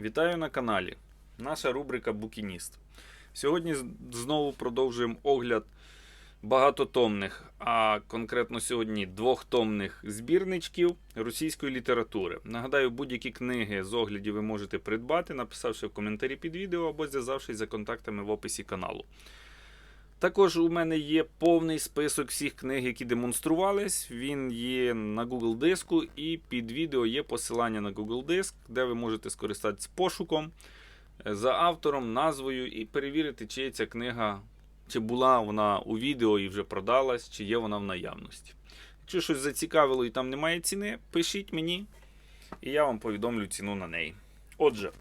Вітаю на каналі. Наша рубрика Букініст. Сьогодні знову продовжуємо огляд багатотомних, а конкретно сьогодні двохтомних збірничків російської літератури. Нагадаю, будь-які книги з оглядів ви можете придбати, написавши в коментарі під відео або зв'язавшись за контактами в описі каналу. Також у мене є повний список всіх книг, які демонструвались. Він є на Google диску, і під відео є посилання на Google диск, де ви можете скористатися пошуком е, за автором, назвою і перевірити, чи є ця книга, чи була вона у відео і вже продалась, чи є вона в наявності. Якщо щось зацікавило і там немає ціни, пишіть мені, і я вам повідомлю ціну на неї. Отже,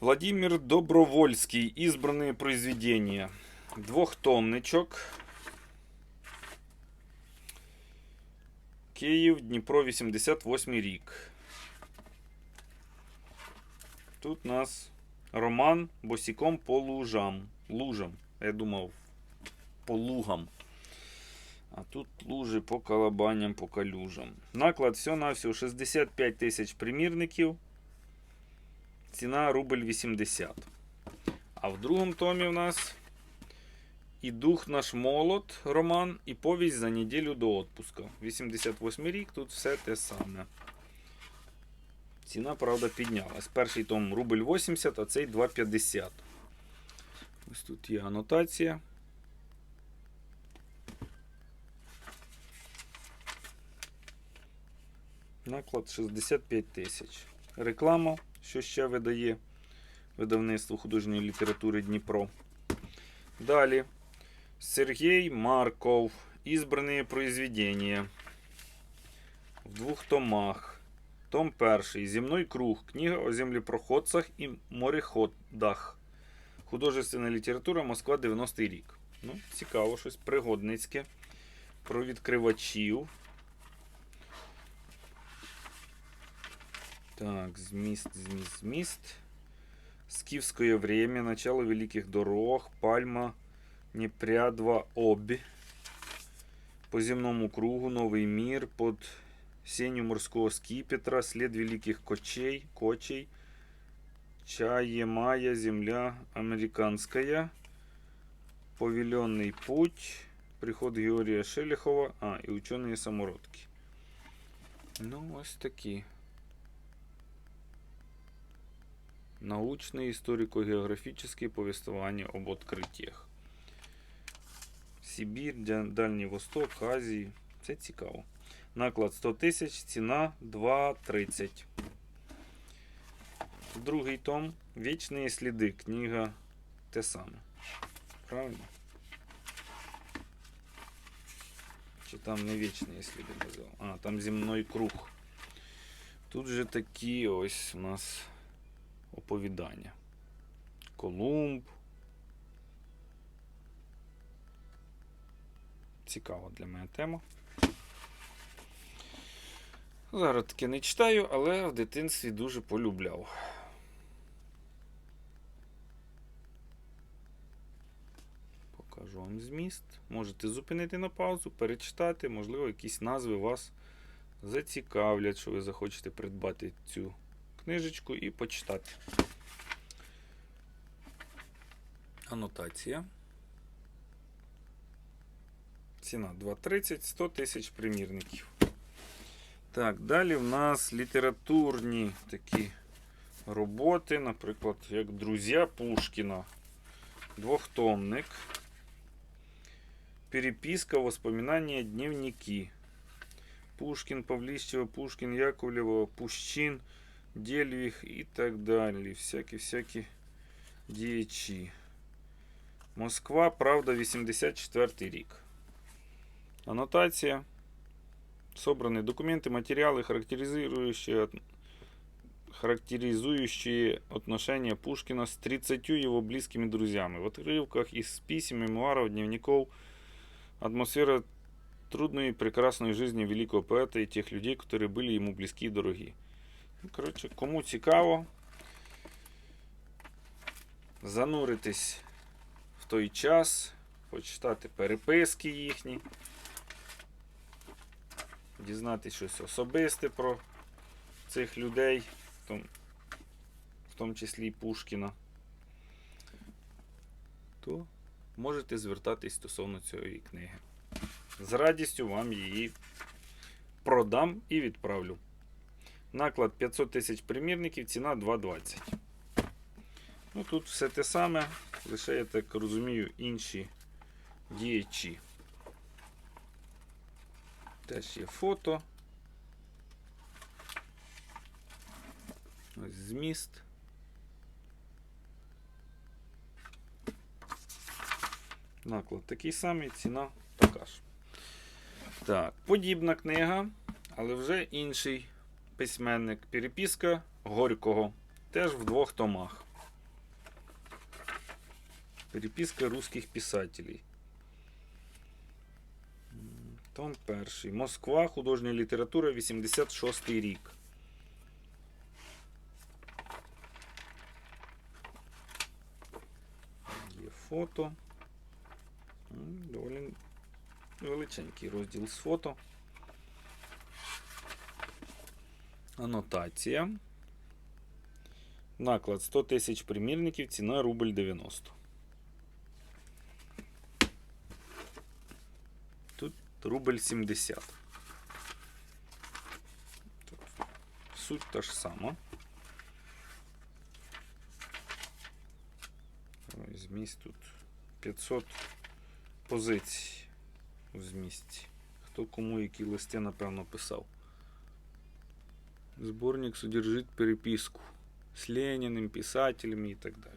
Владимир Добровольський, «Избранные произведения». Двохтомничок. Київ, Дніпро, 88 рік. Тут у нас роман босіком по лужам. Лужам. Я думав, по лугам. А тут лужи по колобаням, по калюжам. Наклад всього-навсього 65 тисяч примірників. Ціна рубль 80. А в другому томі в нас і дух наш молод, роман, і повість за неділю до отпуска. 88 рік, тут все те саме. Ціна, правда, піднялась. Перший том рубль 80, а цей 2,50. Ось тут є анотація. Наклад 65 тисяч. Реклама, що ще видає видавництво художньої літератури Дніпро. Далі. Сергей Марков. Избранные произведения. В двух томах. Том перший. Земной круг. Книга о землепроходцах і мореходах. Художественна література Москва 90-й рік. Ну, цікаво, щось пригодницьке. Про відкривачів. Так, зміст, зміст, зміст. Скифское время, начало великих дорог, Пальма, Непрядва, Обь. По земному кругу, Новый мир, под сенью морского скипетра, след великих кочей, кочей, Чаемая, земля американская, Повеленный путь, приход Георгия Шелехова, а, и ученые самородки. Ну, ось такі. Научные историко-географические повествования об открытиях. Сибір, Дальній Восток, Азії. Це цікаво. Наклад 100 тисяч, ціна 2,30. Другий том. Вічні сліди. Книга те саме. Правильно? Чи там не вічні сліди назвав? А, там земной круг. Тут же такі ось у нас оповідання. Колумб. Цікава для мене тема. Зараз таки не читаю, але в дитинстві дуже полюбляв. Покажу вам зміст. Можете зупинити на паузу, перечитати, можливо, якісь назви вас зацікавлять, що ви захочете придбати цю книжечку і почитати. Анотація. Ціна 2,30, 100 тисяч примірників. Так, далі в нас літературні такі роботи, наприклад, як Друзі Пушкіна. Двохтомник. Переписка, воспоминания, дневники. Пушкін, Павліщева, Пушкін, Яковлєва, Пущин, Дельвіх і так далі. Всякі-всякі діячі. Москва, правда, 84 рік. Аннотация. Собраны документы, материалы, характеризующие, от- характеризующие отношения Пушкина с 30 его близкими друзьями. В отрывках из писем, мемуаров, дневников атмосфера трудной и прекрасной жизни великого поэта и тех людей, которые были ему близки и дороги. Ну, коротше, кому цікаво, зануритись в той час, почитати переписки їхні, дізнатися щось особисте про цих людей, то тому числі і Пушкіна, то можете звертатись стосовно цієї книги. З радістю вам її продам і відправлю. Наклад 500 тисяч примірників, ціна 2,20. Ну, тут все те саме, лише, я так розумію, інші діячі. Теж є фото. Ось зміст. Наклад такий самий, ціна така ж. Так, подібна книга, але вже інший письменник. Переписка Горького. Теж в двох томах. Переписка русских писателей. Том перший. Москва. Художня література. 86 рік. Є фото. Доволі величенький розділ з фото. Анотація. Наклад 100 тисяч примірників, ціна рубль 90. Тут рубль 70. Суть та ж сама. Ой, Зміст тут 500 позицій у змісті. Хто кому які листи, напевно, писав. Сборник содержит переписку с Лениным, писателями і так далі.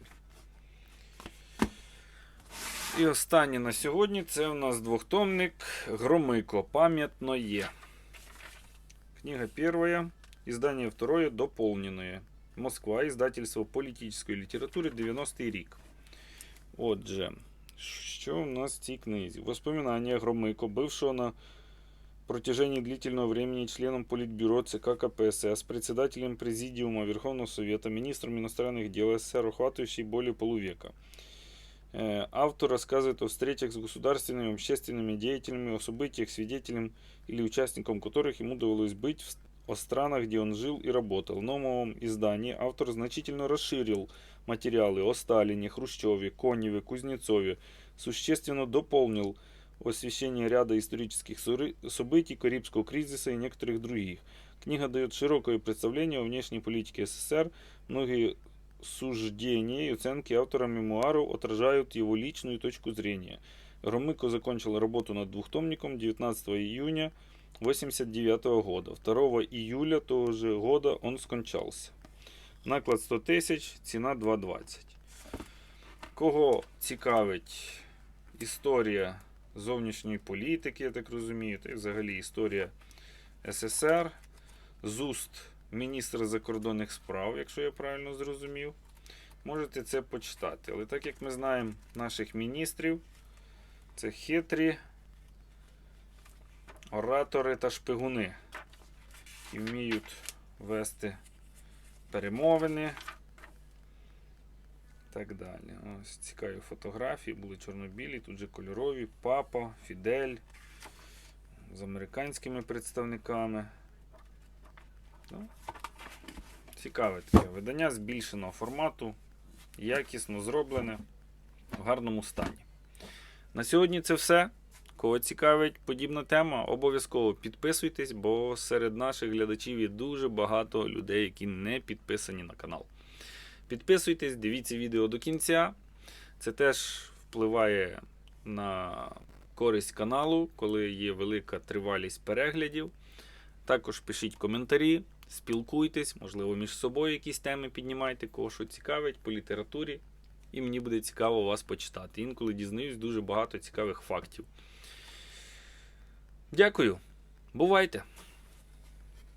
І останнє на сьогодні це у нас двохтомник Громико. Пам'ятно є. Книга перша, издание второе дополненное. Москва, издательство политическої літератури 90-й рік. Отже, що у нас в цій книзі? Воспоминания Громико, бывшего на протяжении длительного времени членом Политбюро ЦК КПСС, председателем Президиума Верховного Совета, министром иностранных дел СССР, охватывающий более полувека. Э, Автор рассказывает о встречах с государственными и общественными деятелями, о событиях, свидетелем или участником которых ему довелось быть, в- о странах, где он жил и работал. В новом издании автор значительно расширил материалы о Сталине, Хрущеве, Коневе, Кузнецове, существенно дополнил освещение ряда исторических суры- событий, Карибского кризиса и некоторых других. Книга дает широкое представление о внешней политике СССР. Многие суждения и оценки автора мемуаров отражают его личную точку зрения. Громыко закончил работу над двухтомником 19 июня 1989 года. 2 июля того же года он скончался. Наклад 100 тисяч, ціна 2,20. Кого цікавить історія зовнішньої політики, я так розумію, та й взагалі історія СССР з уст міністра закордонних справ, якщо я правильно зрозумів, можете це почитати. Але так як ми знаємо наших міністрів, це хитрі оратори та шпигуни, які вміють вести перемовини. Так далі. Ось цікаві фотографії, були чорнобілі, тут же кольорові, папа, Фідель з американськими представниками. Ну, цікаве таке видання збільшеного формату, якісно зроблене, в гарному стані. На сьогодні це все. Кого цікавить подібна тема, обов'язково підписуйтесь, бо серед наших глядачів є дуже багато людей, які не підписані на канал. Підписуйтесь, дивіться відео до кінця. Це теж впливає на користь каналу, коли є велика тривалість переглядів. Також пишіть коментарі, спілкуйтесь, можливо, між собою якісь теми піднімайте, кого що цікавить по літературі. І мені буде цікаво вас почитати. Інколи дізнаюсь дуже багато цікавих фактів. Дякую. Бувайте!